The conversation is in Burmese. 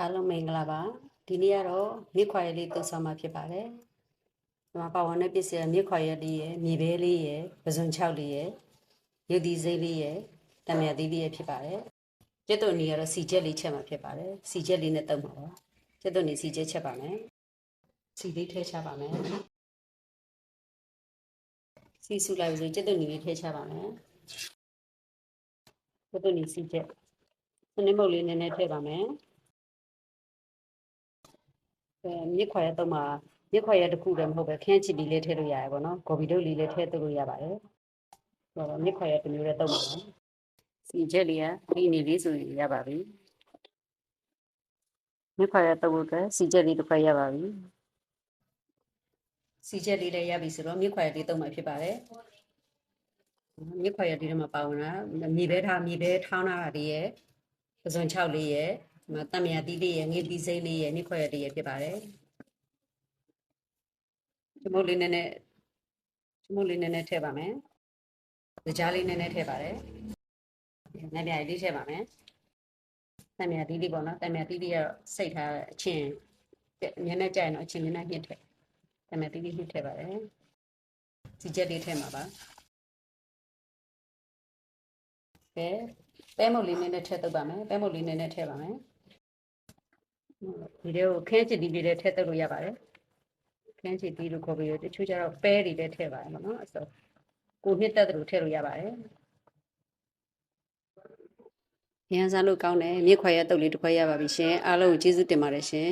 အားလုံးမင်္ဂလာပါဒီနေ့ကတော့မြစ်ခွာရည်လေးတုပ်ဆောင်မှာဖြစ်ပါတယ်ဒီမှာပါဝင်တဲ့ပစ္စည်းကမြစ်ခွာရည်လေးရယ်မြေပဲလေးရယ်ပဇွန်ချောက်လေးရယ်ရုပ်သီးစိမ့်လေးရယ်တမယသီးလေးရယ်ဖြစ်ပါတယ်ကျက်သွန်နီကတော့စီချက်လေးချက်မှာဖြစ်ပါတယ်စီချက်လေးနဲ့တုပ်မှာပါကျက်သွန်နီစီချက်ချက်ပါမယ်စီလေးထည့်ချပါမယ်စီစုလိုက်ပြီဆိုကျက်သွန်နီလေးထည့်ချပါမယ်ကျက်သွန်နီစီချက်စနစ်မုတ်လေးနည်းနည်းထည့်ပါမယ်အဲ မြစ်ခွာရတော့မှာမြစ်ခွာရတစ်ခုတည်းမဟုတ်ပဲခင်းချီပြီးလေးထည့်လို့ရတယ်ပေါ့နော်ဂေါ်ဘီတို့လေးလေးထည့်သွလို့ရပါတယ်ဟောမြစ်ခွာရတစ်မျိုးတည်းတော့မှာပါစီချက်လေးကဒီနေလေးဆိုရင်ရပါပြီမြစ်ခွာရတော့အတွက်စီချက်လေးတစ်ခွက်ရပါပြီစီချက်လေးလည်းရပြီဆိုတော့မြစ်ခွာရလေးတော့မှာဖြစ်ပါတယ်မြစ်ခွာရဒီထဲမှာပါဝင်တာမြေပဲထားမြေပဲထောင်းတာတွေရဲ့ပဇွန်6လေးရဲ့ ဒီမှာတံမြာတီးလေးရဲ့ငေးတီးစိမ့်လေးရဲ့မြစ်ခွာရလေးရဲ့ဖြစ်ပါတယ်ချမုတ်လေးနည်းနည်းချမုတ်လေးနည်းနည်းထည့်ပါမယ်။ကြားလေးနည်းနည်းထည့်ပါတယ်။နည်းပြလေးထည့်ပါမယ်။တံမြာတီးလေးပေါ့နော်။တံမြာတီးလေးကတော့စိတ်ထားအချင်းနည်းနည်းကြိုင်တော့အချင်းနည်းနည်းညှစ်ထည့်။တံမြာတီးလေးညှစ်ထည့်ပါတယ်။စီချက်လေးထည့်မှာပါ။ကဲပဲမုတ်လေးနည်းနည်းထည့်တော့ပါမယ်။ပဲမုတ်လေးနည်းနည်းထည့်ပါမယ်။ ဒီလေးကိုခင်းချစ်ဒီလေးလည်းထည့်တော့လို့ရပါတယ်။ခန်းချီတီးလို့ခေါ်ပြီးတော့တချို့ကျတော့ပဲတွေလည်းထည့်ပါတယ်နော်အစောကိုနှစ်တက်တယ်လို့ထည့်လို့ရပါတယ်ရန်စားလို့ကောင်းတယ်မြစ်ခွာရတုပ်လေးတစ်ခွက်ရပါပြီရှင်အားလုံးကိုကျေးဇူးတင်ပါတယ်ရှင်